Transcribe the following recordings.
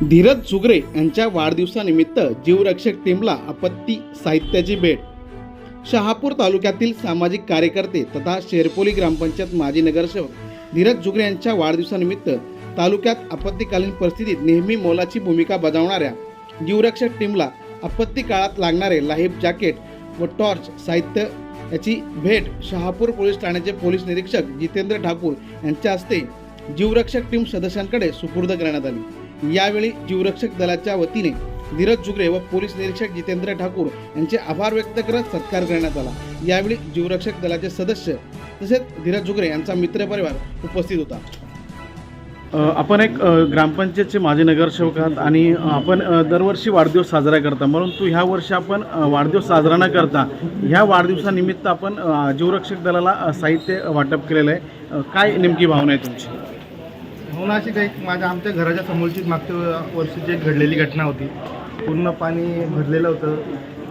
धीरज सुगरे यांच्या वाढदिवसानिमित्त जीवरक्षक टीमला आपत्ती साहित्याची भेट. शहापूर तालुक्यातील सामाजिक कार्यकर्ते तथा शेरपोली ग्रामपंचायत माजी नगरसेवक धीरज झुगरे यांच्या वाढदिवसानिमित्त तालुक्यात आपत्तीकालीन परिस्थितीत नेहमी मोलाची भूमिका बजावणाऱ्या जीवरक्षक टीमला आपत्ती काळात लागणारे लाईफ जॅकेट व टॉर्च साहित्य याची भेट शहापूर पोलीस ठाण्याचे पोलीस निरीक्षक जितेंद्र ठाकूर यांच्या हस्ते जीवरक्षक टीम सदस्यांकडे सुपूर्द करण्यात आली. यावेळी जीवरक्षक दलाच्या वतीने धीरज जुगरे व पोलीस निरीक्षक जितेंद्र ठाकूर यांचे आभार व्यक्त करत सत्कार करण्यात आला. यावेळी जीवरक्षक दलाचे सदस्य तसेच धीरज जुगरे यांचा मित्रपरिवार उपस्थित होता. आपण एक ग्रामपंचायतचे माजी नगरसेवक आहात आणि आपण दरवर्षी वाढदिवस साजरा करता. परंतु ह्या वर्षी आपण वाढदिवस साजरा न करता ह्या वाढदिवसानिमित्त आपण जीवरक्षक दलाला साहित्य वाटप केलेलं आहे. काय नेमकी भावना आहे तुमची? म्हणून अशी काही माझ्या आमच्या घराच्या समोरचीच मागच्या वर्षीची एक घडलेली घटना होती पूर्ण पाणी भरलेलं होतं.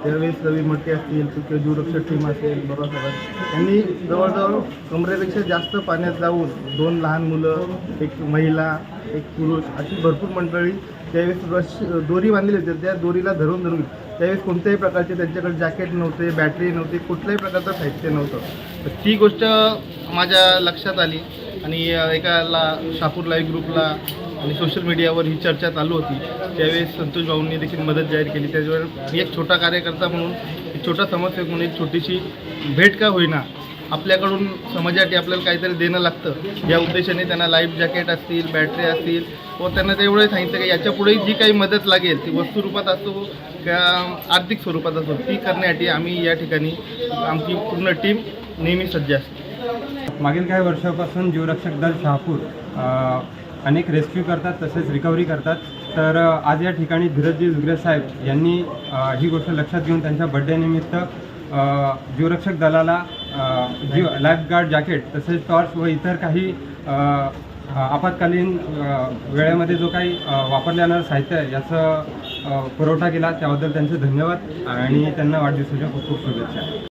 त्यावेळेस रवी मटके असतील किंवा जीवरक्षक टीम असेल बरोबर सगळं त्यांनी जवळजवळ कमरेपेक्षा जास्त पाण्यात जाऊन दोन लहान मुलं एक महिला एक पुरुष अशी भरपूर मंडळी त्यावेळेस रश दोरी बांधलेली होती. त्या दोरीला धरून धरून त्यावेळेस कोणत्याही प्रकारचे त्यांच्याकडे जॅकेट नव्हते बॅटरी नव्हती कुठल्याही प्रकारचं साहित्य नव्हतं. तर ती गोष्ट माझ्या लक्षात आली. आणि एकाला शापूर लाईव्ह ग्रुपला आणि सोशल मीडियावर ही चर्चा चालू होती. त्यावेळेस संतोष भाऊंनी देखील मदत जाहीर केली. त्याच्यावर एक छोटा कार्यकर्ता म्हणून एक छोटा समाजसेवक म्हणून एक छोटीशी भेट का होईना आपल्याकडून समाजासाठी आपल्याला काहीतरी देणं लागतं. या उद्देशाने त्यांना लाईफ जॅकेट असतील बॅटरी असतील व त्यांना ते एवढं सांगितलं की याच्यापुढे जी काही मदत लागेल ती वस्तू रूपात असो किंवा आर्थिक स्वरूपात असो ती करण्यासाठी आम्ही या ठिकाणी आमची पूर्ण टीम नेहमी सज्ज असते. मागील काही वर्षापासून जीवरक्षक दल शहापूर अनेक रेस्क्यू करतात तसेच रिकव्हरी करतात. तर आज या ठिकाणी धीरजजी जुगरे साहेब यांनी ही गोष्ट लक्षात घेऊन त्यांच्या बड्डेनिमित्त जीवरक्षक दलाला जीव लाईफगार्ड जॅकेट तसेच टॉर्च व इतर काही आपत्कालीन वेळेमध्ये जो काही वापरल्या जाणारं साहित्य आहे याचं पुरवठा केला त्याबद्दल त्यांचे धन्यवाद आणि त्यांना वाढदिवसाच्या खूप खूप शुभेच्छा.